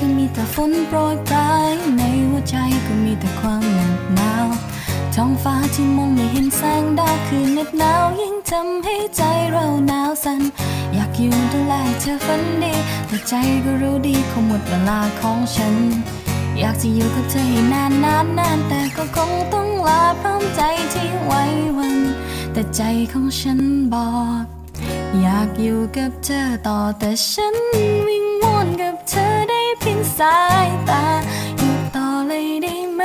ก็มีแต่ฝนโปรยปลายในหัวใจก็มีแต่ความหน็บหนาว ท้องฟ้าที่มองไม่เห็นแสงดาวคืนเหน็บหนาวยิ่งทำให้ใจเราหนาวสั่นอยากอยู่ดูแลเธอฝันดี แต่ใจก็รู้ดีคงหมดเวลาของฉัน อยากจะอยู่กับเธอให้นานนานนานแต่ก็คงต้องลาพร้อมใจที่ไว้วัน แต่ใจของฉันบอกอยากอยู่กับเธอต่อแต่ฉันวิงวอนกับเธอได้ สายตาอยู่ต่อเลยได้ไหม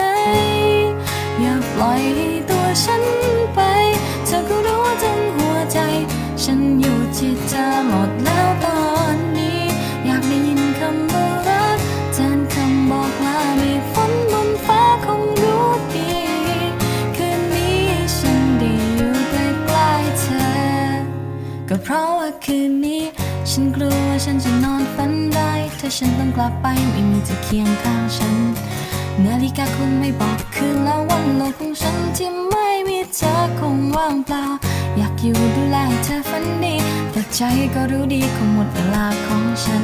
อย่าปล่อยให้ตัวฉันไป เธอก็รู้ถึงหัวใจ ฉันอยู่ที่เธอหมดแล้วตอนนี้ อยากได้ยินคำว่ารักแทนคำบอกลาไม่ฝนบนฟ้าคงรู้ดี คืนนี้ฉันได้อยู่ใกล้ๆเธอ ก็เพราะว่าคืนนี้ ฉันกลัวฉันจะนอนฝัน ถ้าฉันต้องกลับไปไม่มีเธอเคียงข้างฉัน นาฬิกาคงไม่บอกคืนแล้ววันโลกของฉันที่ไม่มีเธอคงว่างเปล่า อยากอยู่ดูแลเธอฝันดี แต่ใจก็รู้ดีคงหมดเวลาของฉัน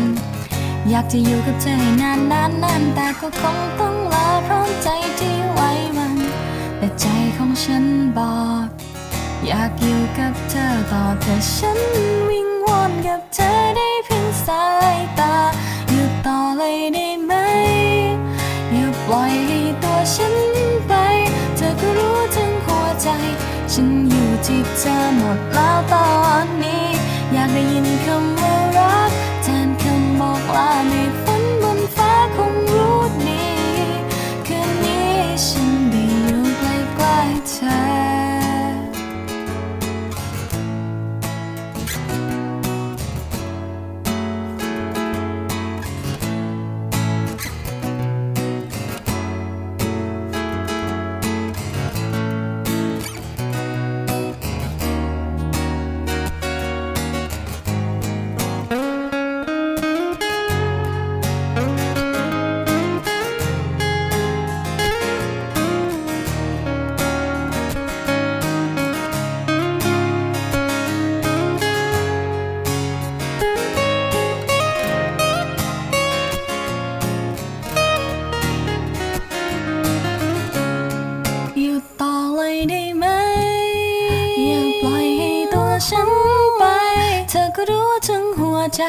อยากจะอยู่กับเธอให้นานนานนานแต่ก็คงต้องลาพร้อมใจที่ไว้วัน แต่ใจของฉันบอก อยากอยู่กับเธอต่อแต่ฉันวิงวอนกับเธอได้ ล่อยให้ตัวฉันไป เธอก็รู้ถึงหัวใจ ฉันอยู่ที่เธอหมดแล้วตอนนี้ อยากได้ยินคำว่ารักแทนคำบอกลาในฝันบน ใจ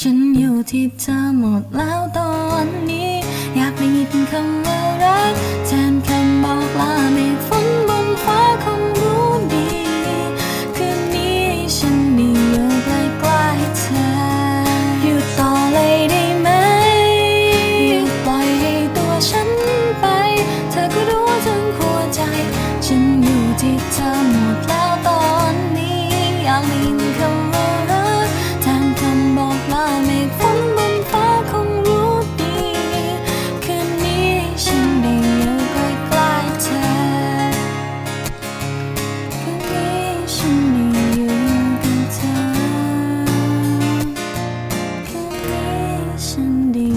ฉันอยู่ที่เธอหมดแล้วตอนนี้ อยากได้ยินคำว่ารักแทนคำบอกลาไม่ฝนบนฟ้าคงรู้ดี คืนนี้ฉันได้อยู่ใกล้ๆเธอ อยู่ต่อเลยได้ไหมอย่าปล่อยให้ตัวฉันไป เธอก็รู้ถึงหัวใจ ฉันอยู่ที่เธอหมดแล้ว 天地。